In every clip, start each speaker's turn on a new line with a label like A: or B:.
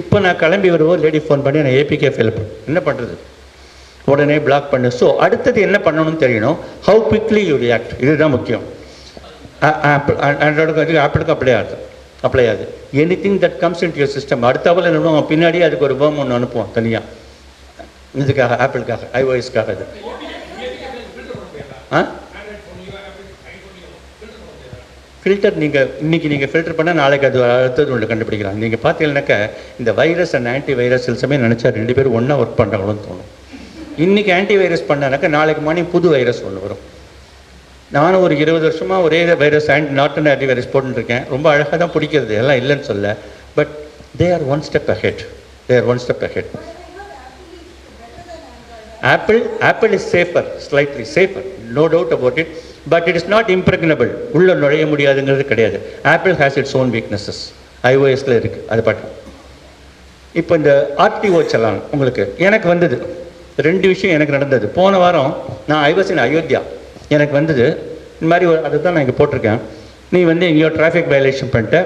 A: இப்போ நான் கிளம்பி வருவோம் லேடி ஃபோன் பண்ணி நான் ஏபிகே ஃபெயில் என்ன பண்ணுறது உடனே பிளாக் பண்ணு. ஸோ அடுத்தது என்ன பண்ணணும்னு தெரியணும்? ஹவு குவிக்லி யூ ரியாக்ட் இதுதான் முக்கியம். ஆப்பிள் ஆண்ட்ராய்டுக்கு ஆப்பிளுக்கு அப்ளை ஆகுது. அப்ளை ஆகுது. Anything that comes in your system அடுத்தாவில் என்ன பண்ணுவோம் பின்னாடி அதுக்கு ஒரு பேம் ஒன்று அனுப்புவோம் தனியாக இதுக்காக ஆப்பிளுக்காக ஐஓஎஸ்க்காக இது. ஆ? ஃபில்டர் நீங்கள் இன்றைக்கி நீங்கள் ஃபில்டர் பண்ணால் நாளைக்கு அது அடுத்தது ஒன்று கண்டுபிடிக்கலாம். நீங்கள் பார்த்தீங்கன்னாக்கா இந்த வைரஸ் அண்ட் ஆன்டி வைரஸ் சில சமயம் நினச்சா ரெண்டு பேரும் ஒன்றா ஒர்க் பண்ணுறாங்களோன்னு தோணும். இன்றைக்கி ஆன்டி வைரஸ் பண்ணானாக்கா நாளைக்கு மார்னிங் புது வைரஸ் ஒன்று வரும். நானும் ஒரு இருபது வருஷமாக ஒரே virus on not and antivirus போட்டுருக்கேன் ரொம்ப அழகாக தான் பிடிக்கிறது எல்லாம் இல்லைன்னு சொல்ல. But they are one step ahead they are one step ahead Apple Apple is safer slightly safer no doubt about it but it is not impregnable உள்ளே நுழைய முடியாதுங்கிறது கிடையாது. Apple has its own weaknesses ஐஓஎஸ்ல இருக்குது அது பாட்டு. இப்போ இந்த RTO challan உங்களுக்கு எனக்கு வந்தது. ரெண்டு விஷயம் எனக்கு நடந்தது. போன வாரம் நான் ஐவசின் அயோத்தியா எனக்கு வந்தது. இந்த மாதிரி ஒரு அதை தான் நான் இங்கே போட்டிருக்கேன். நீ வந்து எங்கேயோ டிராஃபிக் வயலேஷன் பண்ணிட்ட.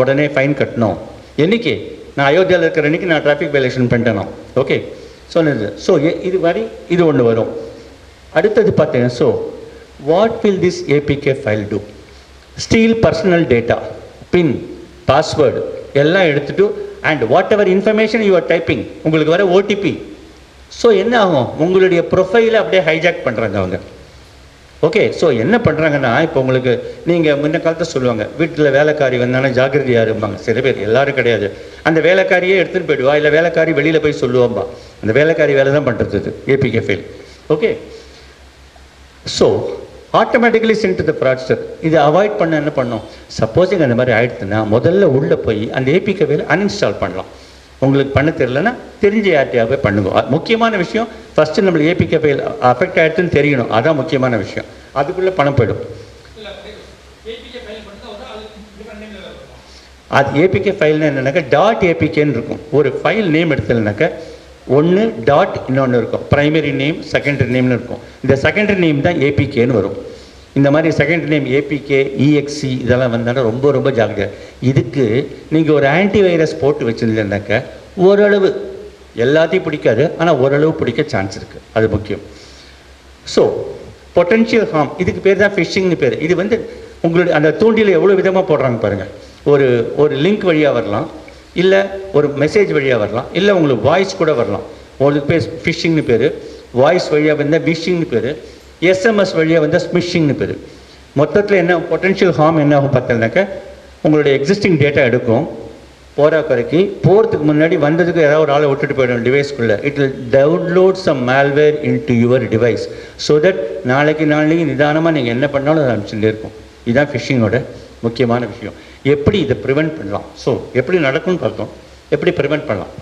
A: உடனே ஃபைன் கட்டணும். என்னைக்கு? நான் அயோத்தியாவில் இருக்கிற அன்னைக்கு நான் டிராஃபிக் வயலேஷன் பண்ணிட்டேனோ. ஓகே சொன்னது. ஸோ இது மாதிரி இது ஒன்று வரும். அடுத்தது பார்த்தீங்கன்னா so what will this APK file to steal personal data PIN password எல்லாம் எடுத்துட்டு and whatever information you're typing உங்களுக்கு வர ஓடிபி ஸோ என்ன ஆகும்? உங்களுடைய ப்ரொஃபைலை அப்படியே ஹைஜாக் பண்ணுறாங்க அவங்க. ஓகே ஸோ என்ன பண்ணுறாங்கன்னா இப்போ உங்களுக்கு நீங்கள் முன்ன காலத்தை சொல்லுவாங்க வீட்டில் வேலைக்காரி வந்தாலும் ஜாகிரதையாக இருப்பாங்க சில பேர் எல்லாரும் கிடையாது. அந்த வேலைக்காரியே எடுத்துகிட்டு போயிடுவா இல்லை வேலைக்காரி வெளியில் போய் சொல்லுவோம்பா. அந்த வேலைக்காரி வேலை தான் பண்ணுறது APK file okay so automatically sent the fraudster இதை அவாய்ட் பண்ண என்ன பண்ணோம்? சப்போஸிங் அந்த மாதிரி ஆயிடுச்சுன்னா முதல்ல உள்ளே போய் அந்த ஏபிகே வேலை அன்இன்ஸ்டால் பண்ணலாம். உங்களுக்கு பண்ண தெரியலன்னா தெரிஞ்ச யார்ட்டையாவே பண்ணுங்க. முக்கியமான விஷயம். ஃபஸ்ட்டு நம்மளுக்கு ஏபிகே ஃபைல் அஃபெக்ட் ஆகிடுதுன்னு தெரியணும். அதான் முக்கியமான விஷயம். அதுக்குள்ளே பணம் போயிடும். அது ஏபிகே ஃபைல்னு என்னன்னாக்கா டாட் ஏபிகேன்னு இருக்கும். ஒரு ஃபைல் நேம் எடுத்துலனாக்கா ஒன்று டாட் இன்னொன்று இருக்கும். ப்ரைமரி நேம் செகண்டரி நேம்னு இருக்கும். இந்த செகண்டரி நேம் தான் ஏபிகேன்னு வரும். இந்த மாதிரி செகண்டரி நேம் ஏபிகே இஎக்ஸி இதெல்லாம் வந்தாலும் ரொம்ப ரொம்ப ஜாக்கிரதை இதுக்கு நீங்கள் ஒரு ஆன்டி வைரஸ் போட்டு வச்சுருந்தீங்கன்னாக்கா ஓரளவு எல்லாத்தையும் பிடிக்காது ஆனால் ஓரளவு பிடிக்க சான்ஸ் இருக்குது அது முக்கியம். ஸோ பொட்டன்ஷியல் ஹார்ம் இதுக்கு பேர் தான் ஃபிஷிங்னு பேர். இது வந்து உங்களுடைய அந்த தூண்டில் எவ்வளோ விதமாக போடுறாங்க பாருங்கள் ஒரு ஒரு லிங்க் வழியாக வரலாம். இல்லை ஒரு மெசேஜ் வழியாக வரலாம். இல்லை உங்களுக்கு வாய்ஸ் கூட வரலாம். உங்களுக்கு பேர் ஃபிஷிங்னு பேர். வாய்ஸ் வழியாக வந்தால் விஷிங்னு பேர். எஸ்எம்எஸ் வழியாக வந்தால் ஸ்மிஷிங்னு பேர். மொத்தத்தில் என்ன பொட்டென்ஷியல் ஹார்ம் என்ன ஆகும் பார்த்தீங்கன்னாக்கா உங்களுடைய எக்ஸிஸ்டிங் டேட்டா எடுக்கும். போகிற குறைக்கு போகிறதுக்கு முன்னாடி வந்ததுக்கு ஏதாவது ஒரு ஆளை விட்டுட்டு போயிடும் டிவைஸ்க்குள்ளே it will download some malware into your device so that நாளைக்கு நாளைக்கு நிதானமாக நீங்கள் என்ன பண்ணாலும் அதை அனுப்பிச்சுட்டு இருக்கும் இதுதான் ஃபிஷிங்கோட முக்கியமான விஷயம். எப்படி இதை ப்ரிவெண்ட் பண்ணலாம்? ஸோ எப்படி நடக்கும்னு பார்த்தோம். எப்படி ப்ரிவெண்ட் பண்ணலாம்?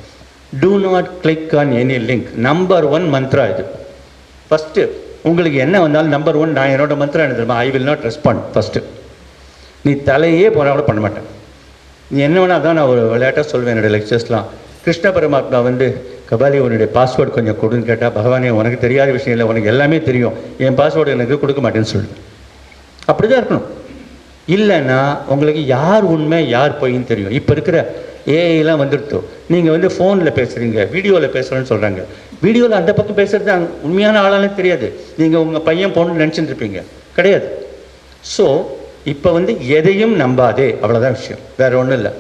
A: Do not click on any link number one Mantra இது. ஃபஸ்ட்டு உங்களுக்கு என்ன வந்தாலும் நம்பர் ஒன் நான் என்னோட மந்த்ரா என்ன தெரியுமா? I will not respond first நீ தலையே போனால் கூட பண்ண மாட்டேன். நீ என்ன வேணால் தான் நான் ஒரு விளையாட்டாக சொல்வேன் என்னுடைய லெக்சர்ஸ்லாம் கிருஷ்ண பரமாத்மா வந்து கபாலி உன்னுடைய பாஸ்வேர்டு கொஞ்சம் கொடுன்னு கேட்டால் பகவானே உனக்கு தெரியாத விஷயம் இல்லை உனக்கு எல்லாமே தெரியும். என் பாஸ்வேர்டு எனக்கு கொடுக்க மாட்டேன்னு சொல்லுவேன் அப்படி தான் இருக்கணும். இல்லைன்னா உங்களுக்கு யார் உண்மை யார் பொய்ன்னு தெரியும். இப்போ இருக்கிற ஏஐலாம் வந்துடுத்து. நீங்கள் வந்து ஃபோனில் பேசுகிறீங்க வீடியோவில் பேசுகிறேன்னு சொல்கிறாங்க வீடியோவில் அந்த பக்கம் பேசுகிறது அங்க உண்மையான ஆளாலே தெரியாது. நீங்கள் உங்கள் பையன் பொண்ணு நினச்சிட்டு இருப்பீங்க. கிடையாது. ஸோ இப்போ வந்து எதையும் நம்பாதே. அவ்வளோதான் விஷயம். வேற ஒன்றும் இல்லை.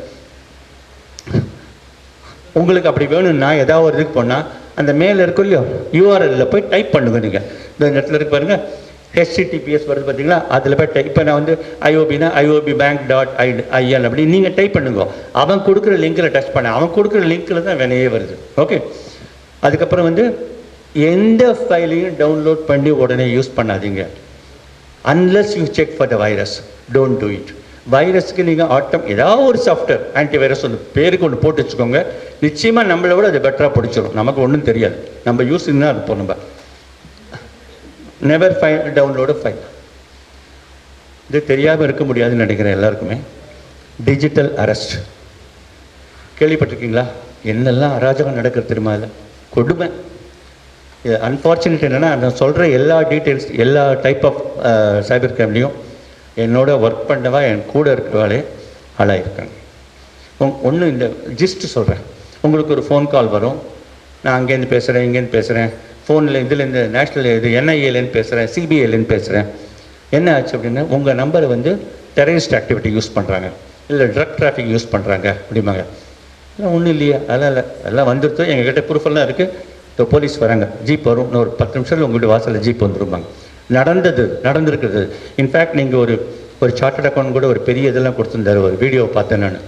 A: உங்களுக்கு அப்படி வேணும்னா ஏதாவது ஒரு இதுக்கு போனால் அந்த மேலே இருக்கோ இல்லையோ யூஆர்எல்ல போய் டைப் பண்ணுங்க நீங்கள் இந்த நெட்டில் இருக்கு பாருங்கள் ஹெச்டிடிபிஎஸ் வருது பார்த்தீங்களா அதில் போய் டைப் இப்போ நான் வந்து ஐஓபினா IOB bank dot I IN அப்படி நீங்கள் டைப் பண்ணுங்க. அவன் கொடுக்குற லிங்க்கில் டச் பண்ண. அவன் கொடுக்குற லிங்க்கில் தான் வினையே வருது. ஓகே அதுக்கப்புறம் வந்து எந்த ஃபைலையும் டவுன்லோட் பண்ணி உடனே யூஸ் பண்ணாதீங்க. Unless you check for the virus don't do it வைரஸ்க்கு நீங்கள் ஆட்டம் ஏதாவது ஒரு சாஃப்ட்வேர் ஆன்டி வைரஸ் ஒன்று பேருக்கு ஒன்று போட்டு வச்சுக்கோங்க. நிச்சயமாக நம்மளை விட அது பெட்டராக பிடிச்சிரும். நமக்கு ஒன்றும் தெரியாது. நம்ம யூஸ் தான் இருப்போம் நம்ம நெவர் ஃபைல் டவுன்லோடு ஃபைல் இது தெரியாமல் இருக்க முடியாதுன்னு நினைக்கிறேன் எல்லாருக்குமே. டிஜிட்டல் அரெஸ்ட் கேள்விப்பட்டிருக்கீங்களா? என்னெல்லாம் அராஜகம் நடக்கிறது தெரியுமா இல்லை கொடுமை. அன்ஃபார்ச்சுனேட் என்னென்னா நான் சொல்கிற எல்லா டீட்டெயில்ஸ் எல்லா டைப் ஆஃப் சைபர் கிரைம்லேயும் என்னோட ஒர்க் பண்ணவா என் கூட இருக்கிறவாளே ஆளாயிருக்காங்க. ஒன்று இந்த ஜிஸ்ட் சொல்கிறேன் உங்களுக்கு ஒரு ஃபோன் கால் வரும். நான் அங்கேருந்து பேசுகிறேன் இங்கேருந்து பேசுகிறேன் ஃபோனில் இதுலேருந்து நேஷ்னல் இது என்ஐஏலேருந்து பேசுகிறேன் சிபிஐலேருந்து பேசுகிறேன் என்ன ஆச்சு அப்படின்னா உங்கள் நம்பரை வந்து டெரரிஸ்ட் ஆக்டிவிட்டி யூஸ் பண்ணுறாங்க இல்லை ட்ரக் டிராஃபிக் யூஸ் பண்ணுறாங்க அப்படிம்பாங்க. இல்லை ஒன்றும் இல்லையா அதெல்லாம் இல்லை. எல்லாம் வந்துருத்தோ எங்ககிட்ட ப்ரூஃப் எல்லாம் இருக்குது இப்போ போலீஸ் வராங்க ஜீப் வரும் இன்னும் ஒரு பத்து நிமிஷத்தில் உங்கள்கிட்ட வாசலில் ஜீப் வந்துருப்பாங்க நடந்தது நடந்திருக்கிறது இன்ஃபேக்ட் நீங்கள் ஒரு ஒரு சார்ட்டட் அக்கௌண்ட் கூட ஒரு பெரிய இதெல்லாம் கொடுத்துருந்தாரு ஒரு வீடியோ பார்த்தேன் நான்.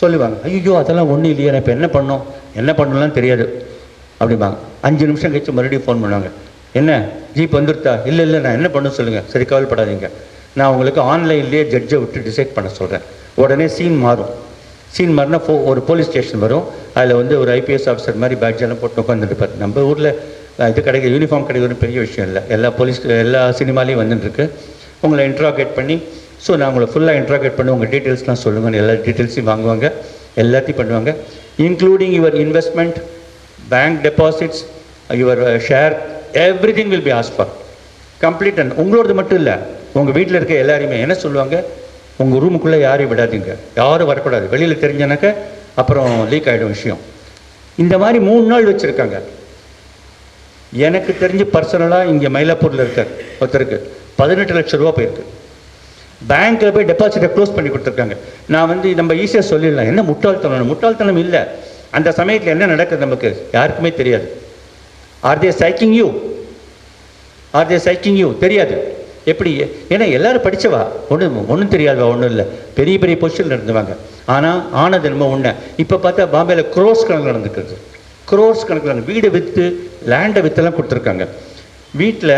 A: சொல்லுவாங்க ஐயோ அதெல்லாம் ஒன்றும் இல்லையா நான் இப்போ என்ன பண்ணோம்? என்ன பண்ணலாம் தெரியாது. அப்படிம்பாங்க. அஞ்சு நிமிஷம் கழிச்சு மறுபடியும் ஃபோன் பண்ணுவாங்க. என்ன? ஜீப் வந்துருத்தா? இல்லை இல்லை நான் என்ன பண்ண சொல்லுங்கள் சரி கவலைப்படாதீங்க. நான் உங்களுக்கு ஆன்லைன்லேயே ஜட்ஜை விட்டு டிசைட் பண்ண சொல்கிறேன் உடனே சீன் மாறும். சீன் மாறினா ஃபோ ஒரு போலீஸ் ஸ்டேஷன் வரும். அதில் வந்து ஒரு ஐபிஎஸ் ஆஃபீஸர் மாதிரி பேட்ஜெல்லாம் போட்டு உட்காந்துருப்பார் நம்ம ஊரில் இது கிடைக்க யூனிஃபார்ம் கிடைக்கிறது பெரிய விஷயம் இல்லை. எல்லா போலீஸ் எல்லா சினிமாலையும் வந்துட்டுருக்கு உங்களை இன்ட்ராகேட் பண்ணி ஸோ நான் உங்களை ஃபுல்லாக இன்ட்ராகேட் பண்ணி உங்கள் டீட்டெயில்ஸ்லாம் சொல்லுங்கள் எல்லா டீட்டெயில்ஸையும் வாங்குவாங்க. எல்லாத்தையும் பண்ணுவாங்க. Including your investment bank deposits your share everything will be as for complete and உங்களோடது மட்டும் இல்லை உங்கள் வீட்டில் இருக்க எல்லாரையுமே என்ன சொல்லுவாங்க? உங்கள் ரூமுக்குள்ளே யாரையும் விடாதீங்க. யாரும் வரக்கூடாது. வெளியில் தெரிஞ்சனாக்க அப்புறம் லீக் ஆகிடும் விஷயம். இந்த மாதிரி மூணு நாள் வச்சுருக்காங்க. எனக்கு தெரிஞ்சு பர்சனலாக இங்கே மயிலாப்பூரில் இருக்கார் ஒருத்தருக்கு பதினெட்டு லட்ச ரூபா போயிருக்கு. பேங்க்கில் போய் டெபாசிட்டை க்ளோஸ் பண்ணி கொடுத்துருக்காங்க. நான் வந்து நம்ம ஈஸியாக சொல்லிடலாம். என்ன முட்டாள்தனம்? முட்டாள்தனம் இல்லை. அந்த சமயத்தில் என்ன நடக்குது நமக்கு? யாருக்குமே தெரியாது. R they சைக்கிங் you are they சைக்கிங் you தெரியாது. எப்படி? ஏன்னா எல்லாரும் படித்தவா ஒன்றும் ஒன்றும் தெரியாதவா? ஒன்றும் இல்லை. பெரிய பெரிய பொசிஷனில் இருந்தவங்க ஆனால் ஆனது என்னமோ ஒன்று இப்போ பார்த்தா பாம்பேயில் க்ரோஸ் கணக்கில் நடந்துக்கிறது க்ரோஸ் கணக்கில் வீடு விற்று லேண்டை விற்றுலாம் கொடுத்துருக்காங்க. வீட்டில்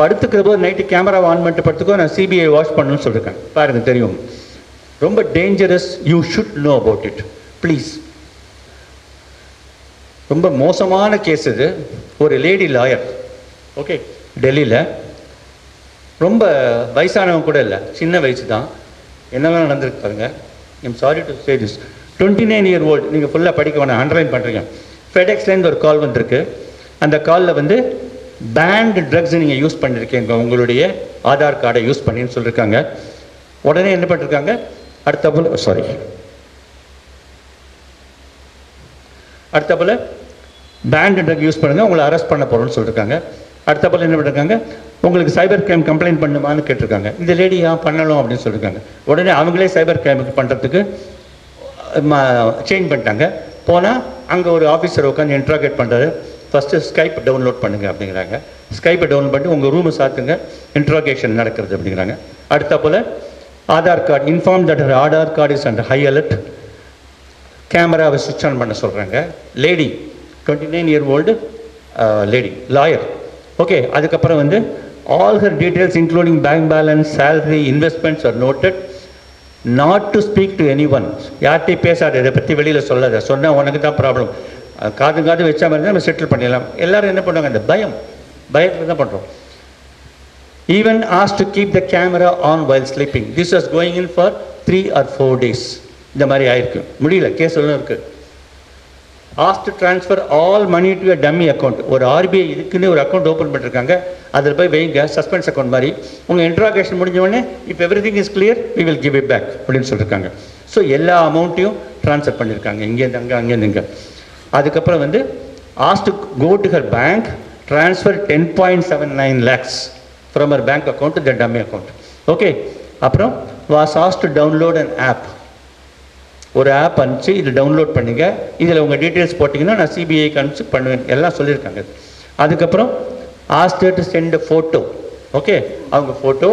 A: படுத்துக்கிற போது நைட்டு கேமரா ஆன் பண்ணிட்டு படுத்துக்கோ நான் சிபிஐ வாஷ் பண்ணணும்னு சொல்லியிருக்கேன் பாருங்கள் தெரியும். ரொம்ப dangerous you should know about it please ரொம்ப மோசமான கேஸ் இது. ஒரு லேடி லாயர் ஓகே டெல்லியில். ரொம்ப வயசானவங்க கூட இல்லை. சின்ன வயசு தான் என்னெல்லாம் நடந்திருக்கு பாருங்க. I'm sorry to say this twenty nine year old நீங்கள் ஃபுல்லாக படிக்க வேணாம். அண்டர்லைன் பண்ணுறீங்க ஃபெடெக்ஸ்லேருந்து ஒரு கால் வந்திருக்கு. அந்த காலில் வந்து பேண்ட் ட்ரக்ஸ் நீங்கள் யூஸ் பண்ணியிருக்கீங்க உங்களுடைய ஆதார் கார்டை யூஸ் பண்ணின்னு சொல்லியிருக்காங்க உடனே என்ன பண்ணிருக்காங்க? அடுத்த போல் சாரி அடுத்த போல் பேண்ட் ட்ரக் யூஸ் பண்ணுங்கள் உங்களை அரெஸ்ட் பண்ண போகிறோம்னு சொல்லியிருக்காங்க அடுத்த போல் என்ன பண்ணிருக்காங்க? உங்களுக்கு சைபர் கிரைம் கம்ப்ளைண்ட் பண்ணுமான்னு கேட்டிருக்காங்க. இந்த லேடி ஏன் பண்ணணும் அப்படின்னு சொல்லியிருக்காங்க உடனே அவங்களே சைபர் கிரைமுக்கு பண்ணுறதுக்கு சேஞ்ச் பண்ணிட்டாங்க. போனால் அங்கே ஒரு ஆஃபீஸர் உட்காந்து இன்ட்ராகேட் பண்ணுறாரு ஃபஸ்ட்டு ஸ்கைப் டவுன்லோட் பண்ணுங்க அப்படிங்கிறாங்க. ஸ்கைப்பை டவுன்லோட் பண்ணிட்டு உங்கள் ரூமை சாத்துங்க இன்ட்ராகேஷன் நடக்கிறது அப்படிங்கிறாங்க. அடுத்த போல் Aadhaar card inform that Aadhaar card is and high alert கேமராவை சுவிச் ஆன் பண்ண சொல்கிறாங்க lady twenty nine year old lady lawyer okay அதுக்கப்புறம் வந்து all her details including bank balance salary investments are noted not to speak to anyone யார்கிட்டையும் பேசாத இதை பற்றி வெளியில் சொல்லாத. சொன்னால் உனக்கு தான் ப்ராப்ளம் காது காது வச்சா மாதிரி நம்ம செட்டில் பண்ணிடலாம். எல்லோரும் என்ன பண்ணுவாங்க? அந்த பயம் பயத்தில் தான் பண்ணுறோம் even as to keep the camera on while sleeping this was going in for three or four days இந்த மாதிரி ஆயிருக்கு. முடியல. கேஸ் எல்லாம் இருக்குது as to transfer all money to dummy account ஒரு ஆர்பிஐ இதுக்குன்னு ஒரு அக்கௌண்ட் ஓப்பன் பண்ணிருக்காங்க. அதில் போய் வைங்க சஸ்பென்ஸ் அக்கௌண்ட் மாதிரி. உங்கள் இன்ட்ராகேஷன் முடிஞ்ச உடனே இப்போ everything is clear we will give it back அப்படின்னு சொல்லியிருக்காங்க ஸோ எல்லா அமௌண்ட்டையும் ட்ரான்ஸ்ஃபர் பண்ணியிருக்காங்க இங்கேருந்து அங்கே அங்கேருந்து இங்கே. அதுக்கப்புறம் வந்து as to go to her bank transfer ten point seven nine lakhs from her bank account the dummy account okay அப்புறம் was as to download an app ஒரு ஆப் அனுப்பிச்சு இது டவுன்லோட் பண்ணுங்கள் இதில் உங்கள் டீட்டெயில்ஸ் போட்டிங்கன்னா நான் சிபிஐக்கு அனுப்பிச்சு பண்ணுவேன். எல்லாம் சொல்லியிருக்காங்க. அதுக்கப்புறம் ஆஸ்டர் டு சென்ட் ஃபோட்டோ ஓகே அவங்க ஃபோட்டோ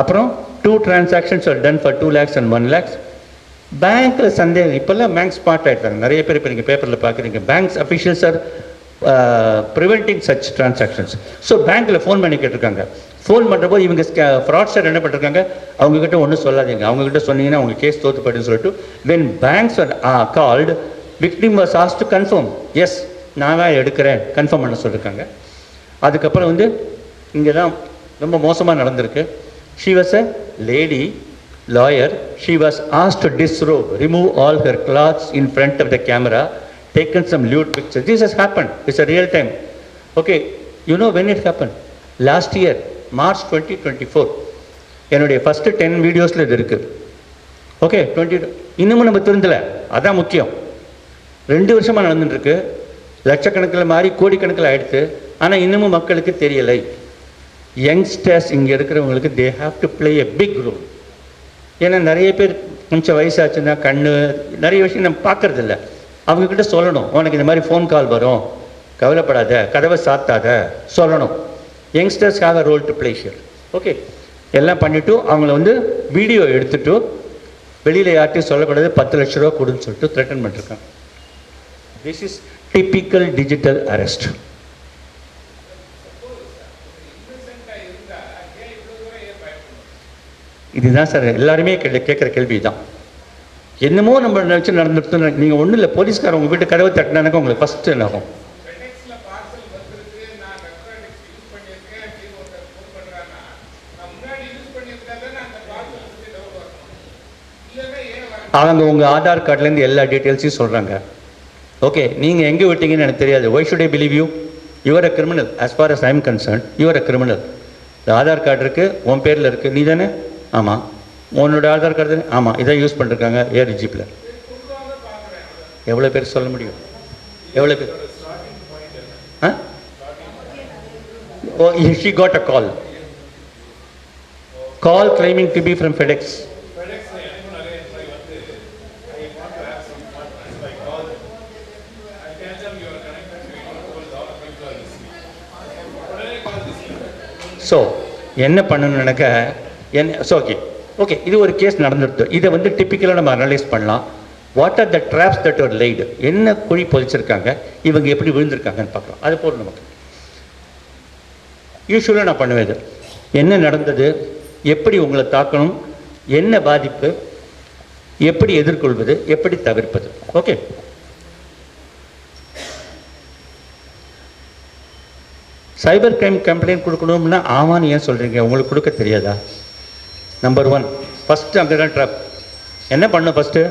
A: அப்புறம் two transactions are done for two lakhs and one lakhs பேங்க்கில் சந்தேகம். இப்போல்லாம் பேங்க் ஸ்பாட் ஆகிட்டாங்க நிறைய பேர் இப்போ நீங்கள் பேப்பரில் பார்க்குறீங்க. Banks officials are preventing such transactions so பேங்க்கில் ஃபோன் பண்ணி கேட்டிருக்காங்க. ஃபோன் பண்ணுறப்போ இவங்க ஃப்ராட்ஸ்டர் என்ன பண்ணிருக்காங்க? அவங்கக்கிட்ட ஒன்றும் சொல்லாதீங்க. அவங்கக்கிட்ட சொன்னீங்கன்னா அவங்க கேஸ் தோத்து சொல்லிட்டு when banks called victim was as to confirm yes நான் தான் எடுக்கிறேன். கன்ஃபார்ம் பண்ண சொல்லியிருக்காங்க அதுக்கப்புறம் வந்து இங்கே தான் ரொம்ப மோசமாக நடந்திருக்கு. She was a lady lawyer she was as to disrobe remove all her clothes in front of the camera taken some lewd picture this has happen it's a real time okay you know when it happen last year March twenty twenty four என்னுடைய first ten வீடியோஸில் இது இருக்குது okay twenty இன்னமும் நம்ம திருந்தலை. அதான் முக்கியம். ரெண்டு வருஷமாக நடந்துட்டுருக்கு. லட்சக்கணக்கில் மாறி கோடிக்கணக்கில் ஆகிடுது ஆனால் இன்னமும் மக்களுக்கு தெரியலை. யங்ஸ்டர்ஸ் இங்கே இருக்கிறவங்களுக்கு they have to play a big role ஏன்னா நிறைய பேர் கொஞ்சம் வயசாச்சுன்னா கண்ணு நிறைய விஷயம் நம்ம பார்க்கறதில்ல. அவங்கக்கிட்ட சொல்லணும். உனக்கு இந்த மாதிரி ஃபோன் கால் வரும். கவலைப்படாத. கதவை சாத்தாத. சொல்லணும். Youngsters have a role to play sure okay எல்லாம் பண்ணிவிட்டு அவங்கள வந்து வீடியோ எடுத்துட்டு வெளியில் யார்ட்டையும் சொல்லக்கூடாது பத்து லட்ச ரூபா கொடுன்னு சொல்லிட்டு த்ரெட்டன் பண்ணிருக்காங்க. This is typical digital arrest இதுதான் சார் எல்லாருமே கேள்வி கேட்குற கேள்வி தான் என்னமோ நம்ம நினச்சி நடந்துட்டு நீங்கள் ஒன்றும் இல்லை போலீஸ்கார் உங்கள் வீட்டு கதவை தட்டினாக்க உங்களுக்கு ஃபஸ்ட்டு என்ன ஆகும்
B: FedExல பார்சல் வந்திருக்கு நான் எலக்ட்ரானிக்ஸ் யூஸ் பண்ணியிருக்கேன் அப்படின்னு ஒருத்தர் ஃபோன் பண்றாங்கன்னா நான் முன்னாடி யூஸ் பண்ணியிருந்தா தானே அந்த பார்சல் வந்து டவுன் வரணும் இல்லைன்னா ஏன் வர
A: அவங்க உங்கள் ஆதார் கார்டுலேருந்து எல்லா டீட்டெயில்ஸையும் சொல்கிறாங்க ஓகே நீங்கள் எங்கே விட்டீங்கன்னு எனக்கு தெரியாது. Why should I believe you your a criminal as far as I'm concern your a criminal Aadhaar card இருக்குது உன் பேரில் இருக்குது நீ தானே? ஆமாம் உன்னோட ஆதார் கார்டு தானே? ஆமாம் இதை யூஸ் பண்ணிருக்காங்க ஏர் ஜிப்பில் எவ்வளோ பேர் சொல்ல முடியும்? எவ்வளோ பேர்? ஆ? Oh, oh she got a call call claiming to be from FedEx so என்ன பண்ணணும்னாக்க என்ன ஸோ ஓகே ஓகே இது ஒரு கேஸ் நடந்துடுது. இதை வந்து டிப்பிக்கலாக நம்ம அனலைஸ் பண்ணலாம். What are the traps that ஒரு லைடு என்ன குழி பொதிச்சிருக்காங்க? இவங்க எப்படி விழுந்திருக்காங்கன்னு பார்க்கலாம். அது போல் நமக்கு. யூஸ்வலாக நான் பண்ணுவேன். இது என்ன நடந்தது? எப்படி உங்களை தாக்கணும்? என்ன பாதிப்பு? எப்படி எதிர்கொள்வது? எப்படி தவிர்ப்பது? ஓகே சைபர் கிரைம் கம்ப்ளைண்ட் கொடுக்கணும்னா ஆமான்னு ஏன் சொல்கிறீங்க உங்களுக்கு கொடுக்க தெரியாதா? நம்பர் ஒன் ஃபஸ்ட்டு அங்கே தான் ட்ராப் என்ன பண்ணணும் ஃபஸ்ட்டு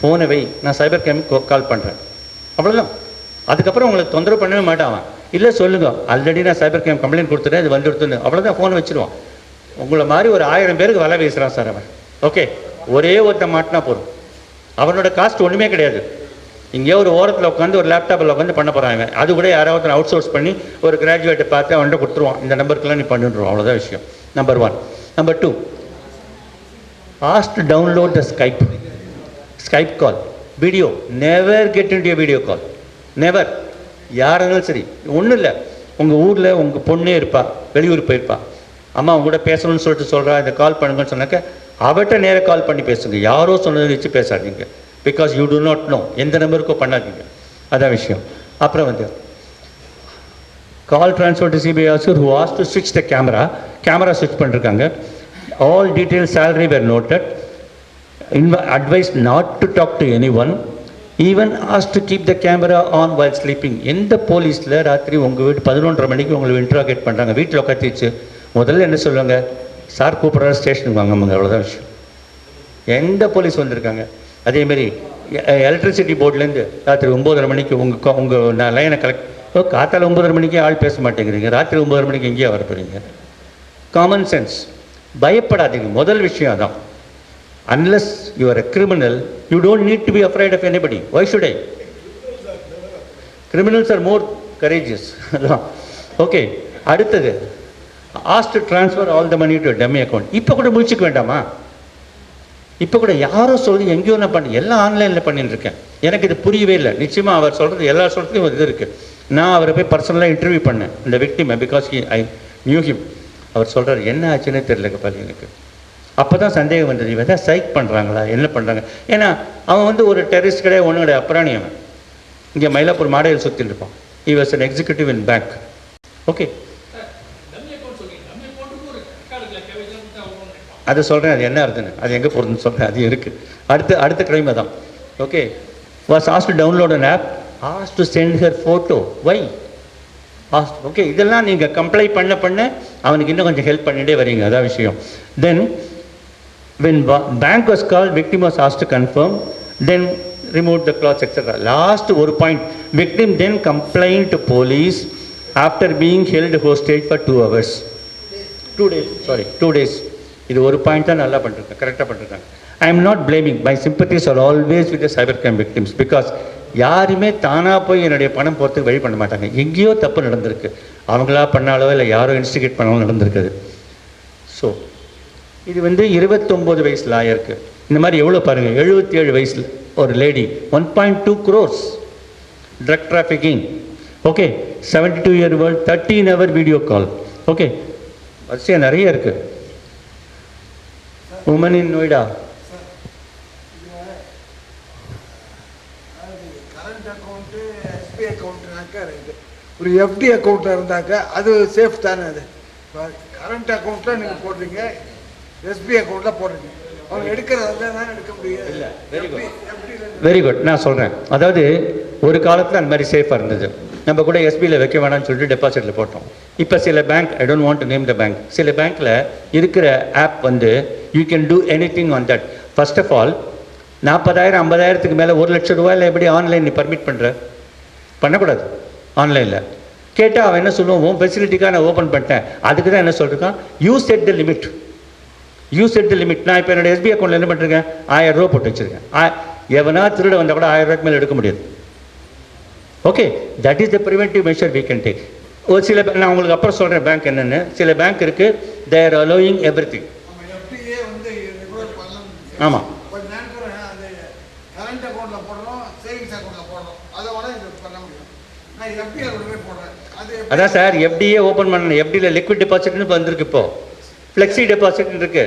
A: ஃபோனை வை. நான் சைபர் கிரைம் கால் பண்ணுறேன் அவ்வளோதான் அதுக்கப்புறம் உங்களுக்கு தொந்தரவு பண்ணவே மாட்டான் அவன். இல்லை சொல்லுங்கள் ஆல்ரெடி நான் சைபர் கிரைம் கம்ப்ளைண்ட் கொடுத்துட்டேன் இது வந்துடுத்துன்னு அவ்வளோதான் ஃபோனை வச்சிருவான். உங்களை மாதிரி ஒரு ஆயிரம் பேருக்கு வலை வீசுகிறான் சார் அவன். ஓகே ஒரே ஒருத்தன் மாட்டினா போதும். அவனோட காஸ்ட் ஒன்றுமே கிடையாது. இங்கேயோ ஒரு ஓரத்தில் உட்காந்து ஒரு லேப்டாப்பில் உட்காந்து பண்ண போகிறான் இவன். அது கூட யாராவது அவுட் சோர்ஸ் பண்ணி ஒரு கிராஜுவேட்டை பார்த்து அவன்கிட்ட கொடுத்துருவான். இந்த நம்பருக்கெல்லாம் நீ பண்ணிடுவோம் அவ்வளோதான் விஷயம். Number one number two first download the Skype Skype call video never get in video call never யாராக இருந்தாலும் சரி ஒன்றும் இல்லை. உங்கள் ஊரில் உங்கள் பொண்ணே இருப்பா வெளியூர் போயிருப்பா. அம்மா அவங்க கூட பேசணும்னு சொல்லிட்டு சொல்கிறா இந்த கால் பண்ணுங்கன்னு சொன்னாக்க அவட்ட நேராக கால் பண்ணி பேசுங்க. யாரோ சொன்னதை வச்சு பேசாதீங்க. Because you to not know எந்த நம்பருக்கோ பண்ணாதீங்க. அதான் விஷயம். அப்புறம் வந்து கால் transfer to CBI officer who as to ஸ்விட்ச் த கேமரா கேமரா ஸ்விட்ச் பண்ணிருக்காங்க. All detail salary where noted இன்வ advice not to talk to any one even as to keep the camera on while sleeping எந்த போலீஸில் ராத்திரி உங்கள் வீட்டு பதினொன்றரை மணிக்கு உங்களை இன்ட்ராகேட் பண்ணுறாங்க வீட்டில் உட்காந்து வச்சு முதல்ல என்ன சொல்லுவாங்க? சார் கூப்பிட்ற ஸ்டேஷனுக்கு வாங்க அவ்வளோதான் விஷயம். எந்த போலீஸ் வந்திருக்காங்க? அதேமாரி எலக்ட்ரிசிட்டி போர்ட்லேருந்து ராத்திரி ஒம்போதரை மணிக்கு உங்கள் உங்கள் நான் லைனை கலெக்ட் ஓ காத்தால் ஒம்பதரை மணிக்கே ஆள் பேச மாட்டேங்கிறீங்க. ராத்திரி ஒம்பதரை மணிக்கு எங்கேயா வர போகிறீங்க காமன் சென்ஸ் பயப்படாதீங்க. முதல் விஷயம் அதான். Unless you are a criminal you don't need to be afraid of anybody why should i? Criminals are more courageous அதான் ஓகே அடுத்தது. Asked transfer all the money to dummy account இப்போ கூட முடிச்சுக்க வேண்டாமா? இப்போ கூட யாரோ சொல்லி எங்கேயோ நான் பண்ண எல்லாம் ஆன்லைனில் பண்ணிட்டுருக்கேன் எனக்கு இது புரியவே இல்லை. நிச்சயமாக அவர் சொல்கிறது எல்லா சொல்கிறதுலையும் ஒரு இது இருக்குது நான் அவரை போய் பர்சனலாக இன்டர்வியூ பண்ணேன். இந்த விக்டிமை because he I knew him அவர் சொல்கிறார் என்ன ஆச்சுன்னே தெரியல கபாலி எனக்கு. அப்போ தான் சந்தேகம் வந்தது. இவன் தான் சைக் பண்ணுறாங்களா என்ன பண்ணுறாங்க ஏன்னா அவன் வந்து ஒரு டெரரிஸ்ட் கிடையாது ஒன்றும் கிடையாது. அப்புறாணி அவன் இங்கே மயிலாப்பூர் மாடையில் சுற்றிட்டு இருப்பான். He was an executive in bank okay அதை சொல்கிறேன் அது என்ன அர்த்தம்னு. அது எங்கே போகிறதுன்னு சொல்கிறேன் அது இருக்குது அடுத்து அடுத்த கிழமை தான் okay was asked download an app as to send her photo why asked okay இதெல்லாம் நீங்கள் கம்ப்ளைண்ட் பண்ண பண்ண அவனுக்கு இன்னும் கொஞ்சம் ஹெல்ப் பண்ணிகிட்டே வரீங்க. அதான் விஷயம். Then when bank was called victim was asked to confirm then removed the clothes etc last ஒரு point victim then complained to police after being held hostage for two hours. Two days sorry two days இது ஒரு point தான் நல்லா பண்ணிருக்கேன் கரெக்டாக பண்ணிருக்காங்க I am not blaming my sympathies are always with cyber crime victims because யாருமே தானாக போய் என்னுடைய பணம் போகிறதுக்கு வழி பண்ண மாட்டாங்க. எங்கேயோ தப்பு நடந்திருக்கு. அவங்களா பண்ணாலோ இல்லை யாரோ இன்ஸ்டிகேட் பண்ணாலும் நடந்திருக்குது. ஸோ இது வந்து இருபத்தொம்போது வயசில் ஆயிருக்கு. இந்த மாதிரி எவ்வளோ பாருங்கள் எழுபத்தி ஏழு வயசில் ஒரு lady one point two crores drug trafficking okay seventy two year old thirteen hour video call okay வரிசையாக நிறைய இருக்குது உமன் இன் நொய்டா
C: அக்கௌண்ட்டு இருக்குது ஒரு எஃப்டி அக்கௌண்ட்டில் இருந்தாக்கா அது சேஃப் தானே அது. இப்போ கரண்ட் அக்கௌண்ட்டில் நீங்கள் போடுறீங்க எஸ்பி அக்கௌண்ட்டில் போடுறீங்க அவங்க எடுக்கிறதுல தானே எடுக்க முடியும்
A: இல்ல, good.
C: எஃப்டியில்
A: வெரி குட் நான் சொல்கிறேன் அதாவது ஒரு காலத்தில் அந்த மாதிரி சேஃபாக இருந்தது. நம்ம கூட எஸ்பியில் வைக்க வேணாம்னு சொல்லிட்டு டெபாசிட்டில் போட்டோம். இப்போ சில bank I don't want to name the bank சில பேங்க்கில் இருக்கிற ஆப் வந்து you can do anything on that first of all நாற்பதாயிரம் ஐம்பதாயிரத்துக்கு மேலே ஒரு லட்சம் ரூபாயில் எப்படி ஆன்லைன் நீ பர்மிட் பண்ணுற பண்ணக்கூடாது. ஆன்லைனில் கேட்டால் அவன் என்ன சொல்லுவான் உன் ஃபெசிலிட்டிக்காக நான் ஓப்பன் பண்ணிட்டேன். அதுக்கு தான் என்ன சொல்லிருக்கான் you set the limit you set the limit நான் இப்போ என்னோட எஸ்பி அக்கௌண்ட்டில் என்ன பண்ணிருக்கேன் ஆயிரம் ரூபா போட்டு வச்சிருக்கேன். ஆ- எவனா திருட வந்தால் கூட ஆயிரம் ரூபாய்க்கு மேலே எடுக்க முடியாது. Okay that is the preventive measure we can take. ஒரு சில நான் உங்களுக்கு அப்புறம் சொல்கிறேன் பேங்க் என்னென்னு. சில பேங்க் இருக்குது தேர் அலோயிங் எவ்ரி திங் ஆமாம் அதான் சார் எஃப்டியே ஓப்பன் பண்ணணும். எஃப்டியில் லிக்விட் டெபாசிட்னு வந்திருக்கு இப்போ. ஃப்ளெக்ஸி டெபாசிட் இருக்கு.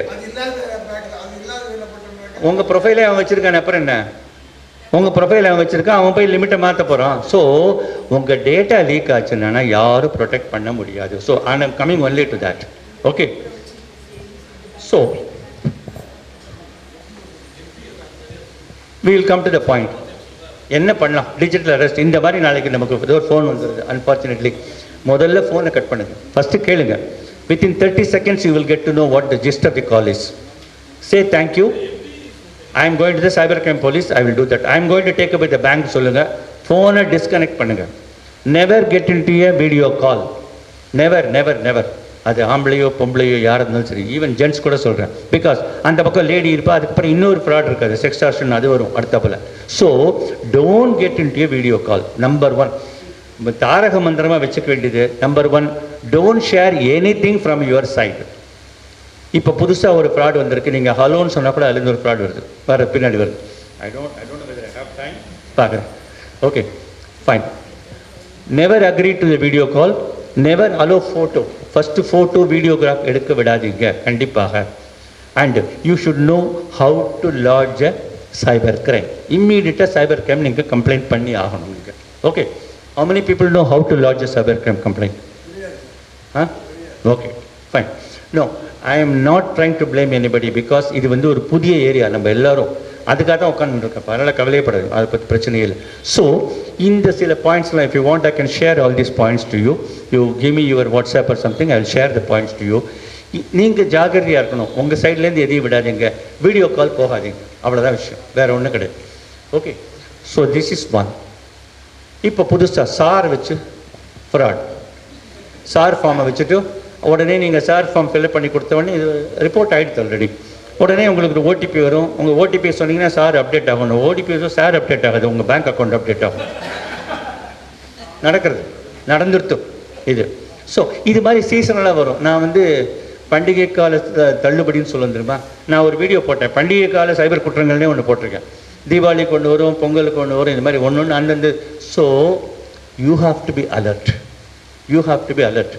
A: உங்கள் ப்ரொஃபைலே அவன் வச்சுருக்கான் அப்புறம் என்ன? உங்கள் ப்ரொஃபைல் அவன் வச்சுருக்கான் அவன் போய் லிமிட்டை மாற்ற போகிறான் ஸோ உங்கள் டேட்டா லீக் ஆச்சுன்னா யாரும் ப்ரொடெக்ட் பண்ண முடியாது. So I am coming only to that. Okay so will come to the point என்ன பண்ணலாம்? டிஜிட்டல் அரெஸ்ட் இந்த மாதிரி நாளைக்கு நமக்கு ஏதோ ஒரு ஃபோன் வந்துடுது அன்ஃபார்ச்சுனேட்லி முதல்ல ஃபோனை கட் பண்ணுங்க. First Within within thirty seconds will get to know know what gist of the call is. Say say you. I am going to the cyber police. Police will do do that I going to take take up the bank சொல்லுங்க ஃபோனை disconnect பண்ணுங்க. Never get into a video call never never never அது ஆம்பளையோ பொம்பளையோ யாராக இருந்தாலும் சரி even gents கூட சொல்கிறேன் பிகாஸ் அந்த பக்கம் லேடி இருப்பா அதுக்கப்புறம் இன்னொரு ஃப்ராட் இருக்காது. செக்ஸ்டார்ஷன் அது வரும். அடுத்த போல். So don't get into video call number one தாரக மந்திரமாக வச்சுக்க வேண்டியது. Number one don't share anything from your side இப்போ புதுசாக ஒரு ஃப்ராட் வந்திருக்கு. நீங்கள் ஹலோன்னு சொன்னால் கூட அதுலேருந்து ஒரு ஃப்ராட் வருது. வர பின்னாடி வருது. I don't I don't whether I have time பார்க்குறேன் okay fine never agree to the video call never allow photo first photo videograph எடுக்க விடாதீங்க. கண்டிப்பாக. And you should know how to lodge a cyber crime இம்மீடியட்டாக cyber crime நீங்கள் complaint பண்ணி ஆகணும். நீங்கள் okay How many people know how to lodge a cybercrime complaint? Huh? Okay, fine. No, I am not trying to blame anybody because இது வந்து ஒரு புதிய area நம்ம எல்லாரும் அதுக்காக தான் உட்காந்துருக்கேன் அதனால் கவலையப்படாது அதை பற்றி பிரச்சனையே இல்லை ஸோ இந்த சில பாயிண்ட்ஸ்லாம் if you want I can share all these points to you you give me your WhatsApp or something I will share the points to you நீங்கள் ஜாகிரதையாக இருக்கணும் உங்கள் சைட்லேருந்து எதையும் விடாதீங்க வீடியோ கால் போகாதீங்க அவ்வளோதான் விஷயம் வேறு ஒன்றும் கிடையாது okay so this is one இப்போ புதுசாக சார் வச்சு ஃப்ராட் சார் ஃபார்மை வச்சுட்டு உடனே நீங்கள் சார் ஃபார்ம் ஃபில்அப் பண்ணி கொடுத்த உடனே இது ரிப்போர்ட் ஆகிடுது ஆல்ரெடி உடனே உங்களுக்கு ஒரு ஓடிபி வரும். உங்கள் ஓடிபி சொன்னீங்கன்னா சார் அப்டேட் ஆகணும் ஓடிபி வரும் சார் அப்டேட் ஆகாது. உங்கள் பேங்க் அக்கௌண்ட் அப்டேட் ஆகும். நடக்கிறது. நடந்துருத்தும். இது. ஸோ இது மாதிரி சீசனலாக வரும். நான் வந்து பண்டிகை கால தள்ளுபடின்னு சொல்ல தெரியுமா? நான் ஒரு வீடியோ போட்டேன். பண்டிகை கால சைபர் குற்றங்கள்னே ஒன்று போட்டிருக்கேன். தீபாவளி கொண்டு வரும் பொங்கல் கொண்டு வரும் இந்த மாதிரி ஒன்று ஒன்று அந்தந்த. So you have to be alert you have to be alert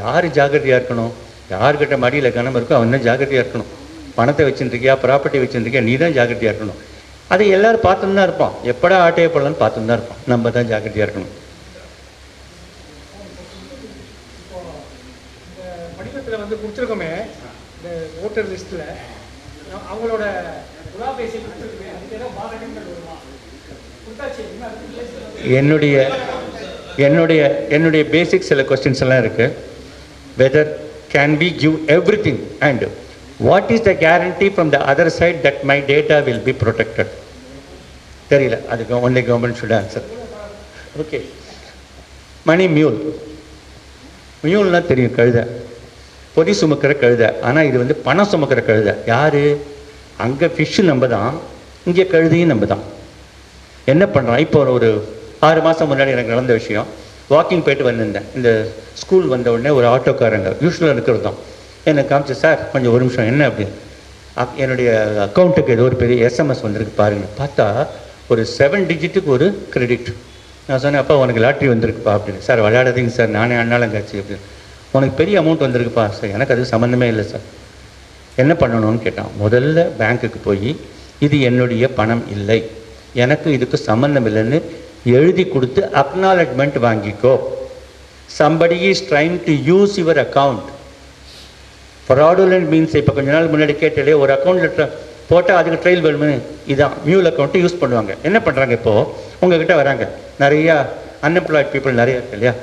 A: யார் ஜாகிரதையாக இருக்கணும்? யார்கிட்ட மடியில் கனம் இருக்கோ அவன் தான் ஜாகிரதையாக இருக்கணும். பணத்தை வச்சுருக்கியா ப்ராப்பர்ட்டி வச்சுருக்கியா நீ தான் ஜாகிரதையாக இருக்கணும். அதை எல்லோரும் பார்த்துன்னு தான் இருப்பான். எப்படா ஆட்டையை போடலான்னு பார்த்துன்னு தான் இருப்பான். நம்ம தான் ஜாகிரதையாக இருக்கணும்.
D: படிவத்தில் வந்து கொடுத்துருக்கோமே இந்த ஓட்டர் லிஸ்ட்டில் அவங்களோட
A: என்னுடைய என்னுடைய என்னுடைய பேசிக் சில கொஸ்டின்ஸ் எல்லாம் இருக்கு. Whether can we give everything and what is the guarantee from the other side that my data will be protected தெரியல. அதுக்கு only government should answer okay money mule மியூல்னா தெரியும் கழுதை. பொதி சுமக்கிற கழுதை. ஆனால் இது வந்து பணம் சுமக்கிற கழுதை. யார்? அங்கே ஃபிஷ்ஷு நம்ம தான் இங்கே கழுதையும் நம்ம தான் என்ன பண்ணுறான் இப்போ ஒரு ஆறு மாதம் முன்னாடி எனக்கு நடந்த விஷயம். வாக்கிங் போயிட்டு வந்திருந்தேன். இந்த ஸ்கூல் வந்த உடனே ஒரு ஆட்டோக்காரங்க யூஸ்வலாக இருக்கிறது தான். எனக்கு காமிச்சு சார் கொஞ்சம் ஒரு நிமிஷம் என்ன அப்படின்னு அப் என்னுடைய அக்கௌண்ட்டுக்கு ஏதோ ஒரு பெரிய எஸ்எம்எஸ் வந்திருக்கு பாருங்கள் பார்த்தா ஒரு செவன் டிஜிட்டுக்கு ஒரு கிரெடிட் நான் சொன்னேன் அப்பா உனக்கு லாட்ரி வந்திருக்குப்பா அப்படின்னு. சார் விளையாடாதீங்க சார் நானே அண்ணாலங்காச்சு அப்படின்னு. உனக்கு பெரிய அமௌண்ட் வந்திருக்குப்பா சார் எனக்கு அது சம்மந்தமே இல்லை சார் என்ன பண்ணணும்னு கேட்டான். முதல்ல பேங்க்குக்கு போய் இது என்னுடைய பணம் இல்லை. எனக்கு இதுக்கு சம்மந்தம் இல்லைன்னு எழுதி கொடுத்து அக்னாலஜ்மெண்ட் வாங்கிக்கோ. Somebody is trying to use your account fraudulent means இப்போ கொஞ்ச நாள் முன்னாடி கேட்டாலே ஒரு அக்கௌண்ட்டில் போட்டால் அதுக்கு ட்ரையல் வேணும்னு. இதான் மியூல் அக்கௌண்ட்டு யூஸ் பண்ணுவாங்க. என்ன பண்ணுறாங்க இப்போது உங்ககிட்ட வராங்க. நிறையா அன்எம்ப்ளாய்ட் பீப்புள் நிறையா இருக்கு இல்லையா?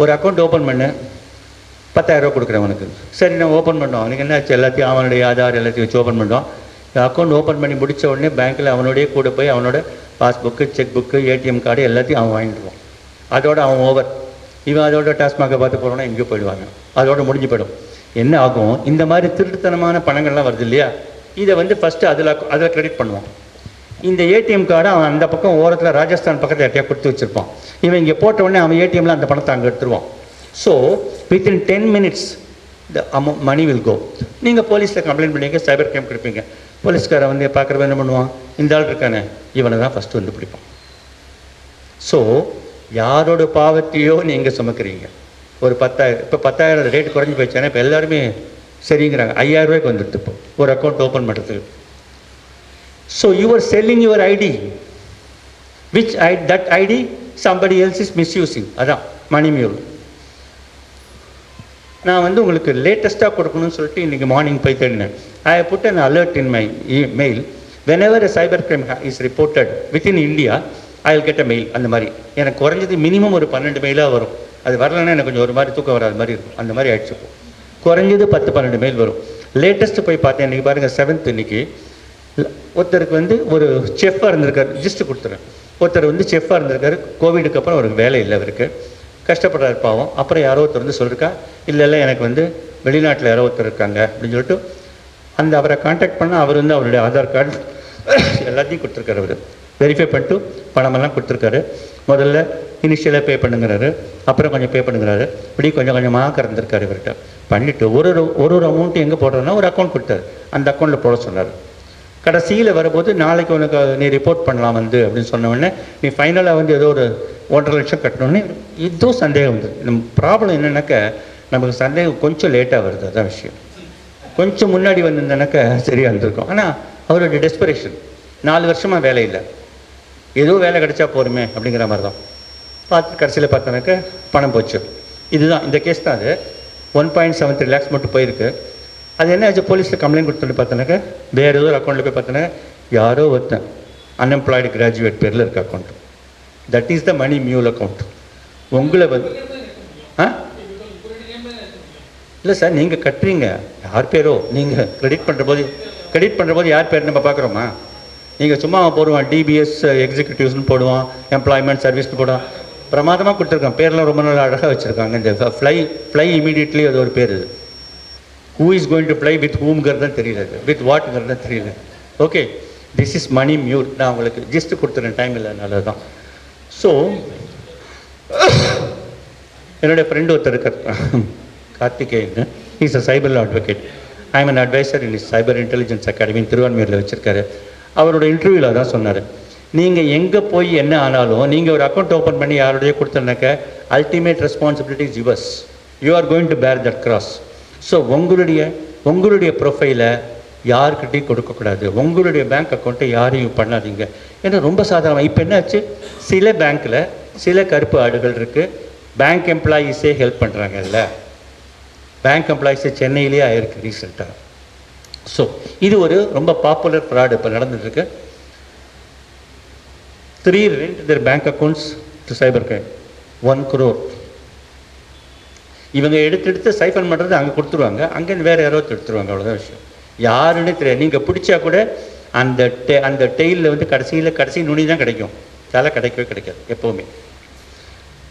A: ஒரு அக்கௌண்ட் ஓப்பன் பண்ணு. பத்தாயிரம் ரூபா கொடுக்குறேன் உனக்கு சரி நான் ஓப்பன் பண்ணோம். அவனுக்கு என்ன ஆச்சு எல்லாத்தையும் அவனுடைய ஆதார் எல்லாத்தையும் வச்சு ஓப்பன் பண்ணுறோம் அக்கௌண்ட் ஓப்பன் பண்ணி முடித்த உடனே பேங்க்கில் அவனுடைய கூட போய் அவனோட passbook cheque book ATM card எல்லாத்தையும் அவன் வாங்கிடுவான் அதோட அவன் ஓவர் இவன் அதோட டாஸ்மாக பார்த்து போகிறோன்னா எங்கேயோ போயிடுவாங்க. அதோட முடிஞ்சு போயிடும் என்ன ஆகும்? இந்த மாதிரி திருட்டுத்தனமான பணங்கள்லாம் வருது இல்லையா? இதை வந்து ஃபஸ்ட்டு அதில் அதில் கிரெடிட் பண்ணுவான். இந்த ஏடிஎம் கார்டை அவன் அந்த பக்கம் ஓரத்தில் ராஜஸ்தான் பக்கத்தில் எட்டையாக கொடுத்து வச்சுருப்பான். இவன் இங்கே போட்ட உடனே அவன் ஏடிஎம்ல அந்த பணத்தை அங்கே எடுத்துருவான். So within ten minutes the amount money will go நீங்கள் போலீஸில் கம்ப்ளைண்ட் பண்ணுவீங்க சைபர் கிரைம் கொடுப்பீங்க. போலீஸ்காரை வந்து பார்க்குறவன் என்ன பண்ணுவான்? இந்த ஆள் இருக்கானே இவனை தான் ஃபஸ்ட்டு வந்து பிடிப்பான். ஸோ யாரோட பாவத்தையோ நீங்கள் சுமக்கிறீங்க. ஒரு பத்தாயிரம் இப்போ பத்தாயிரம் ரேட் குறைஞ்சி போயிடுச்சானே இப்போ எல்லாருமே சரிங்கிறாங்க. ஐயாயிரம் ரூபாய்க்கு வந்துடுது இப்போ. ஒரு அக்கௌண்ட் ஓப்பன் பண்ணுறதுக்கு so you are selling your ID which I that ID somebody else is misusing அதான் மணி மியூல் நான் வந்து உங்களுக்கு லேட்டஸ்ட்டாக கொடுக்கணும்னு சொல்லிட்டு இன்றைக்கி மார்னிங் போய் தேடினேன். I put an alert in my mail whenever cyber cyber crime is reported within India I will get a mail அந்த மாதிரி. எனக்கு குறைஞ்சது மினிமம் ஒரு பன்னெண்டு மெயிலாக வரும். அது வரலன்னா எனக்கு கொஞ்சம் ஒரு மாதிரி தூக்கம் வராத மாதிரி இருக்கும். அந்த மாதிரி ஆயிடுச்சு குறைஞ்சது பத்து பன்னெண்டு மெயில் வரும். லேட்டஸ்ட்டு போய் பார்த்தேன். இன்றைக்கி பாருங்கள் செவன்த் இன்னைக்கு. ஒருத்தருக்கு வந்து ஒரு செஃப்பாக இருந்திருக்காரு. ஜிஸ்ட் கொடுத்துறேன். ஒருத்தர் வந்து செஃப்பாக இருந்திருக்காரு. கோவிடுக்கு அப்புறம் அவருக்கு வேலை இல்லை அவருக்கு. கஷ்டப்படுறாரு பாவம். அப்புறம் யாரோ ஒருத்தர் வந்து சொல்லியிருக்கா இல்லை இல்லை எனக்கு வந்து வெளிநாட்டில் யாரோ ஒருத்தர் இருக்காங்க அப்படின்னு சொல்லிட்டு அந்த அவரை காண்டாக்ட் பண்ணால் அவர் வந்து அவருடைய ஆதார் கார்டு எல்லாத்தையும் கொடுத்துருக்காரு அவர். வெரிஃபை பண்ணிட்டு பணமெல்லாம் கொடுத்துருக்காரு. முதல்ல இனிஷியலாக பே பண்ணுங்கிறாரு. அப்புறம் கொஞ்சம் பே பண்ணுங்கிறாரு. இப்படி கொஞ்சம் கொஞ்சமாக கறந்துருக்காரு இவர்கிட்ட. பண்ணிவிட்டு ஒரு ஒரு ஒரு ஒரு அமௌண்ட்டு எங்கே போடுறோன்னா ஒரு அக்கௌண்ட் கொடுத்தாரு. அந்த அக்கௌண்ட்டில் போட சொன்னார். கடைசியில் வரும்போது நாளைக்கு உனக்கு நீ ரிப்போர்ட் பண்ணலாம் வந்து அப்படின்னு சொன்ன உடனே நீ ஃபைனலாக வந்து ஏதோ ஒரு ஒன்றரை லட்சம் கட்டணுன்னே இதுவும் சந்தேகம் வந்து நம்ம ப்ராப்ளம் என்னென்னாக்கா நமக்கு சந்தேகம் கொஞ்சம் லேட்டாக வருது அதான் விஷயம். கொஞ்சம் முன்னாடி வந்திருந்தனாக்கா சரியாக இருந்திருக்கும். ஆனால் அவருடைய டெஸ்பரேஷன் நாலு வருஷமாக வேலை இல்லை. ஏதோ வேலை கிடைச்சா போருமே அப்படிங்கிற மாதிரி தான் பார்த்து கடைசியில் பார்த்தோன்னாக்கா பணம் போச்சு. இதுதான் இந்த கேஸ் தான் அது. One point seven three lakhs மட்டும் போயிருக்கு. அது என்ன ஆச்சு? போலீஸில் கம்ப்ளைண்ட் கொடுத்துட்டு பார்த்தோன்னாக்கா வேறு ஏதோ ஒரு அக்கௌண்ட்டில் போய் பார்த்தோன்னா யாரோ ஒருத்தன் அன்எம்ப்ளாய்டு கிராஜுவேட் பேரில் இருக்க account that is the money mule account உங்களை வந்து ஆ? இல்லை சார் நீங்கள் கட்டுறீங்க. யார் பேரோ? நீங்கள் கிரெடிட் பண்ணுற போது கிரெடிட் பண்ணுற போது யார் பேர் நம்ம பார்க்குறோமா நீங்கள் சும்மா போடுவான் டிபிஎஸ் எக்ஸிக்யூட்டிவ்ஸ்னு uh, போடுவான் எம்ப்ளாய்மெண்ட் சர்வீஸ்னு போடுவான் பிரமாதமாக கொடுத்துருக்கான் பேர்லாம் ரொம்ப நல்லா அழகாக வச்சுருக்காங்க. இந்த ஃப்ளை ஃப்ளை இமீடியட்லி அது ஒரு பேர். இது who is going to fly with ஹூம்ங்கிறது தான் தெரியல வித் வாட்ங்கிறது தான் தெரியல. Okay this is money mule நான் உங்களுக்கு ஜிஸ்ட் கொடுத்துறேன். டைம் இல்லைனால தான் ஸோ என்னுடைய ஃப்ரெண்டு ஒருத்தர் இருக்கார். Karthikeyan. Is a cyber advocate I am an advisor in cyber intelligence academy திருவான்மையூரில் வச்சுருக்காரு. அவரோட இன்டர்வியூவில் தான் சொன்னார். நீங்கள் எங்கே போய் என்ன ஆனாலும் நீங்கள் ஒரு அக்கௌண்ட் ஓப்பன் பண்ணி யாருடைய கொடுத்தனாக்க ultimate responsibility is yours you are going to bear that cross so உங்களுடைய உங்களுடைய ப்ரொஃபைலை யாருக்கிட்டையும் கொடுக்கக்கூடாது. உங்களுடைய பேங்க் அக்கௌண்ட்டை யாரையும் பண்ணாதீங்க. ஏன்னா ரொம்ப சாதாரணமாக இப்போ என்னாச்சு? சில பேங்க்கில் சில கருப்பு ஆடுகள் இருக்குது பேங்க் எம்ப்ளாயீஸே ஹெல்ப் பண்ணுறாங்கல்ல பேங்க் எம்ப்ளாயீஸே சென்னையிலேயே ஆயிருக்கு ரீசெண்டாக ஸோ இது ஒரு ரொம்ப பாப்புலர் ஃப்ராடு இப்போ நடந்துட்டுருக்கு. Three rent their bank accounts to cyber crime one crore இவங்க எடுத்து எடுத்து சைஃபன் பண்ணுறது அங்கே கொடுத்துருவாங்க. அங்கேருந்து வேறு யாரோ எடுத்துருவாங்க. அவ்வளோதான் விஷயம். யாருன்னே தெரியாது. நீங்கள் பிடிச்சா கூட அந்த டெ அந்த டெய்லில் வந்து கடைசியில் கடைசி நுனி தான் கிடைக்கும். தலை கிடைக்கவே கிடைக்காது எப்போவுமே.